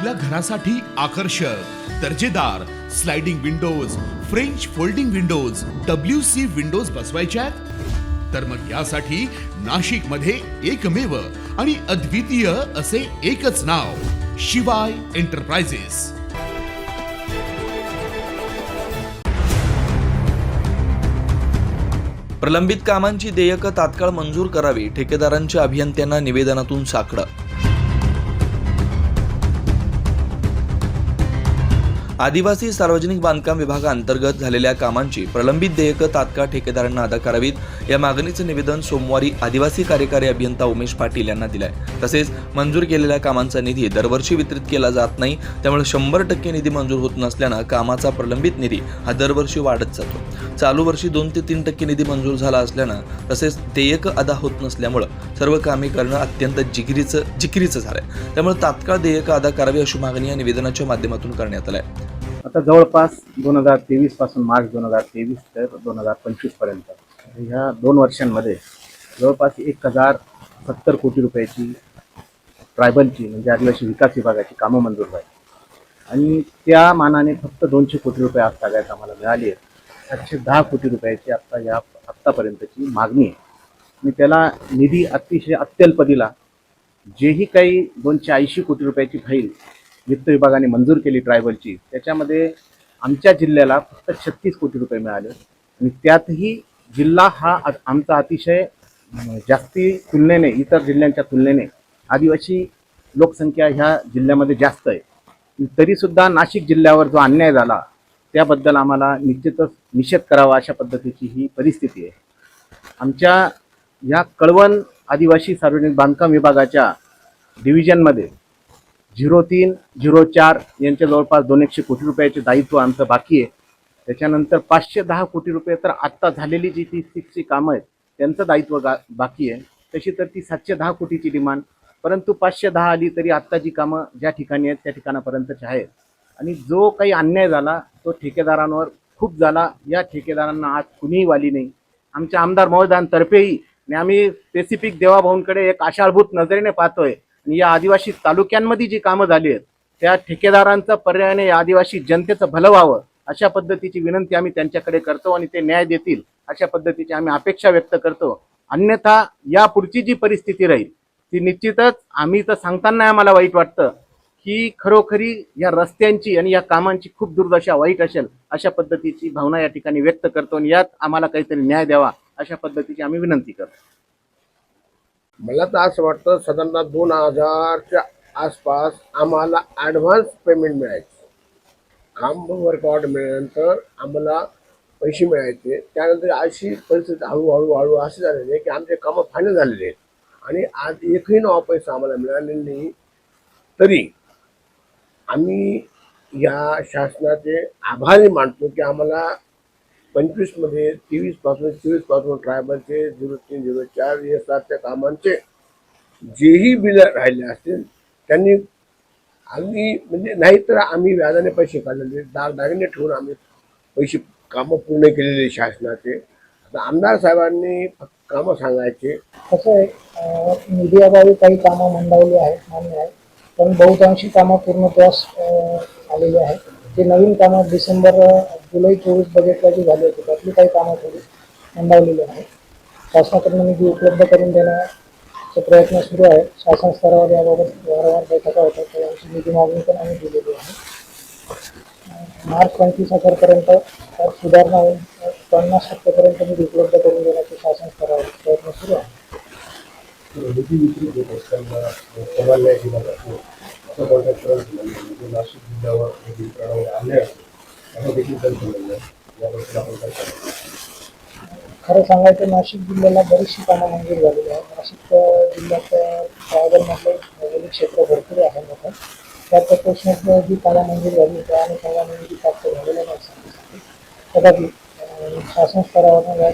आपल्या घरासाठी आकर्षक दर्जेदार sliding windows French folding windows W C windows बसवायच्या आहेत? तर मग यासाठी नाशिकमध्ये एकमेव आणि अद्वितीय असे एकच नाव शिवाय एंटरप्राइजेस प्रलंबित कामांची देयकं तात्काळ मंजूर करावी ठेकेदारांच्या अभियंत्यांना निवेदनातून साकडं. आदिवासी सार्वजनिक बांधकाम विभागाअंतर्गत झालेल्या कामांची प्रलंबित देयकं तात्काळ ठेकेदारांना अदा करावीत. या मागणीचं निवेदन सोमवारी आदिवासी कार्यकारी अभियंता उमेश पाटील यांना दिलंय. तसेच मंजूर केलेल्या कामांचा निधी दरवर्षी वितरित केला जात नाही. त्यामुळे शंभर टक्के निधी मंजूर होत नसल्यानं कामाचा प्रलंबित निधी हा दरवर्षी वाढत जातो. चालू वर्षी दोन ते तीन टक्के निधी मंजूर झाला असल्यानं तसेच देयकं अदा होत नसल्यामुळं सर्व कामे करणं अत्यंत जिकिरीचं जिकिरीचं झालंय. त्यामुळे तात्काळ देयकं अदा करावी अशी मागणी या निवेदनाच्या माध्यमातून करण्यात आली आहे आता जवळपास दोन हजार तेवीसपासून मार्च दोन हजार तेवीस ते दोन हजार पंचवीसपर्यंत. ह्या दोन वर्षांमध्ये जवळपास एक हजार सत्तर कोटी रुपयाची ट्रायबलची म्हणजे आदिवासी विकास विभागाची कामं मंजूर झाली. आणि त्या मानाने फक्त दोनशे कोटी रुपये आज सगळ्यात आम्हाला मिळाली आहेत. सातशे दहा कोटी रुपयाची आत्ता या आत्तापर्यंतची मागणी आहे. आणि त्याला निधी अतिशय अत्यल्प दिला जेही काही दोनशे ऐंशी कोटी रुपयाची फाईल वित्त विभागाने मंजूर केली ट्रायबलची त्याच्यामध्ये आमच्या जिल्ह्याला फक्त छत्तीस कोटी रुपये मिळाले. आणि त्यातही जिल्हा हा आमचा अतिशय जास्ती तुलनेने इतर जिल्ह्यांच्या तुलनेने आदिवासी लोकसंख्या ह्या जिल्ह्यामध्ये जास्त आहे. तरीसुद्धा नाशिक जिल्ह्यावर जो अन्याय झाला त्याबद्दल आम्हाला निश्चितच निषेध करावा अशा पद्धतीची ही परिस्थिती आहे. आमच्या या कळवण आदिवासी सार्वजनिक बांधकाम विभागाच्या डिव्हिजनमध्ये झिरो तीन झिरो चार यांच्या जवळपास दोन एकशे कोटी रुपयाचे दायित्व आमचं बाकी आहे. त्याच्यानंतर पाचशे दहा कोटी रुपये तर आत्ता झालेली जी ती सिक्सची कामं आहेत त्यांचं दायित्व गा बाकी आहे. तशी तर ती सातशे दहा कोटीची डिमांड परंतु पाचशे दहा आली तरी आत्ता जी कामं ज्या ठिकाणी आहेत त्या ठिकाणापर्यंतची आहेत. आणि जो काही अन्याय झाला तो ठेकेदारांवर खूप झाला. या ठेकेदारांना आज कुणीही वाली नाही. आमच्या आमदार महोदयांतर्फेही आणि आम्ही स्पेसिफिक देवाभाऊंकडे एक आशाळभूत नजरेने पाहतोय आणि या आदिवासी तालुक्यांमध्ये जी कामं झाली आहेत त्या ठेकेदारांचं पर्यायाने या आदिवासी जनतेचं भलं व्हावं अशा पद्धतीची विनंती आम्ही त्यांच्याकडे करतो आणि ते न्याय देतील अशा पद्धतीची आम्ही अपेक्षा व्यक्त करतो. अन्यथा या पुढची जी परिस्थिती राहील ती निश्चितच आम्ही तर सांगताना आम्हाला वाईट वाटतं की खरोखरी या रस्त्यांची आणि या कामांची खूप दुर्दशा वाईट असेल अशा पद्धतीची भावना या ठिकाणी व्यक्त करतो आणि यात आम्हाला काहीतरी न्याय द्यावा अशा पद्धतीची आम्ही विनंती करतो. मला तर असं वाटतं साधारणतः दोन हजारच्या आसपास आम्हाला ॲडव्हान्स पेमेंट मिळायचं. काम वर्कआउट मिळाल्यानंतर आम्हाला पैसे मिळायचे. त्यानंतर अशी परिस्थिती हळूहळू हळू असे झालेली आहे की आमचे कामं फायनल झालेले आहेत. आणि आज एकही नवा पैसा आम्हाला मिळालेला नाही. तरी आम्ही या शासनाचे आभारी मानतो की आम्हाला पंचवीसमध्ये तेवीसपासून पासून ट्रायबलचे झिरो तीन झिरो चार या सातच्या कामांचे जेही बिल राहिले असतील त्यांनी आम्ही म्हणजे नाही तर आम्ही व्याजाने पैसे काढलेले दागदागिने ठेवून आम्ही पैसे कामं पूर्ण केलेले शासनाचे. आता आमदार साहेबांनी फक्त कामं सांगायचे. कसं आहे अं, काही कामं मंडावली आहेत मान्य आहे पण बहुतांशी कामं पूर्णत्वास आलेली आहेत. ते नवीन कामं डिसेंबर जुलै चोवीस बजेटला जी झाली होती. त्यातली काही कामं थोडी मंडावलेली आहेत. शासनाकडून निधी उपलब्ध करून देण्याचा प्रयत्न सुरू आहे. शासन स्तरावर याबाबत वारंवार बैठका होतात. त्याविषयी निधी मागणी पण आम्ही दिलेली आहे. मार्च पंचवीस हजारपर्यंत त्यात सुधारणा होऊन पन्नास टक्केपर्यंत निधी उपलब्ध करून देण्याचे शासन स्तरावर प्रयत्न सुरू आहे. निधी वितरित होत असताना जातो असं कॉन्ट्रॅक्टर नाशिक जिल्ह्यावर निधी आणले खरं सांगायचं नाशिक जिल्ह्याला बरीचशी कामं मंजूर झालेली आहेत. नाशिक जिल्ह्यात ट्रायबलमधले भौगोलिक क्षेत्र भरपूर आहे मोठं. त्या प्रपोर्शनात जी कामं मंजूर झाली त्या अनुषंगाने निधी प्राप्त झालेल्या नाही तथापि शासन स्तरावर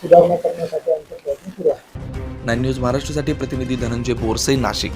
सुधारणा करण्यासाठी आमचे प्रयत्न सुरू आहे. नाईन न्यूज महाराष्ट्रासाठी प्रतिनिधी धनंजय बोरसे नाशिक.